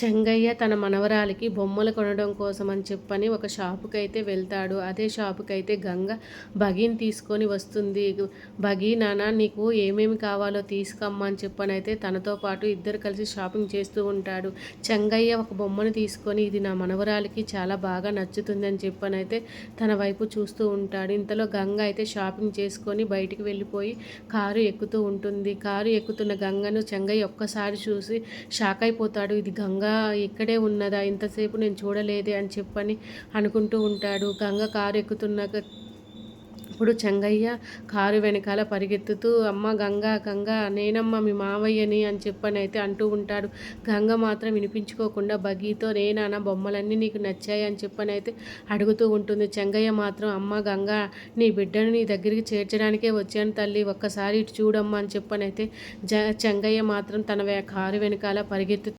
చెంగయ్య తన మనవరాలికి బొమ్మలు కొనడం కోసం అని చెప్పని ఒక షాపుకి అయితే వెళ్తాడు. అదే షాపుకి అయితే గంగ బగీని తీసుకొని వస్తుంది. బగీ నాన్న నీకు ఏమేమి కావాలో తీసుకమ్మా అని చెప్పని అయితే తనతో పాటు ఇద్దరు కలిసి షాపింగ్ చేస్తూ ఉంటాడు. చెంగయ్య ఒక బొమ్మను తీసుకొని ఇది నా మనవరాలికి చాలా బాగా నచ్చుతుంది అని చెప్పని అయితే తన వైపు చూస్తూ ఉంటాడు. ఇంతలో గంగ అయితే షాపింగ్ చేసుకొని బయటికి వెళ్ళిపోయి కారు ఎక్కుతూ ఉంటుంది. కారు ఎక్కుతున్న గంగను చెంగయ్య ఒక్కసారి చూసి షాక్ అయిపోతాడు. ఇది గంగ ఇక్కడే ఉన్నదా ఇంతసేపు నేను చూడలేదే అని చెప్పని అనుకుంటూ ఉంటాడు. గంగ కారు ఎక్కుతున్నాక ఇప్పుడు చెంగయ్య కారు వెనకాల పరిగెత్తుతూ అమ్మ గంగా గంగ నేనమ్మ మీ మావయ్యని అని చెప్పని అయితే అంటూ ఉంటాడు. గంగ మాత్రం వినిపించుకోకుండా బగీతో నేనాన్న బొమ్మలన్నీ నీకు నచ్చాయి అని చెప్పని అయితే అడుగుతూ ఉంటుంది. చెంగయ్య మాత్రం అమ్మ గంగా నీ బిడ్డను నీ దగ్గరికి చేర్చడానికే వచ్చాను తల్లి ఒక్కసారి ఇటు చూడమ్మా అని చెప్పని అయితే జ చెంగయ్య మాత్రం తన కారు వెనకాల పరిగెత్తు